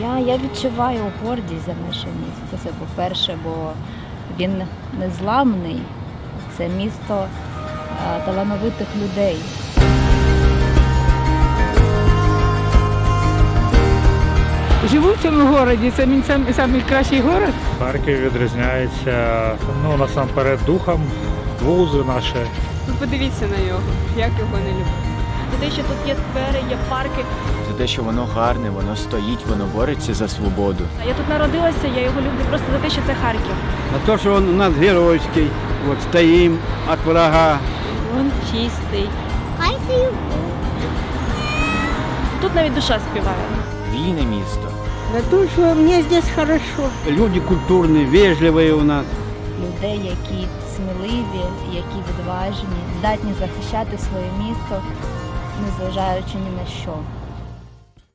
Я, я відчуваю гордість за наше місто. Це по-перше, бо він незламний. Це місто е, талановитих людей. Живу в цьому городі, це мій сам, самий город. Харків відрізняється ну, насамперед духом, вузи наші. Ви подивіться на нього, як його не люблю. За те, що тут є сквери, є парки. За те, що воно гарне, воно стоїть, воно бореться за свободу. Я тут народилася, я його люблю просто за те, що це Харків. На то, що він у нас геройський, от стоїм від врага. Він чистий. Тут навіть душа співає. Вільне місто. За те, що мені здесь хорошо. Люди культурні, вежливі у нас. Людей, які сміливі, які відважні, здатні захищати своє місто, незважаючи ні на що.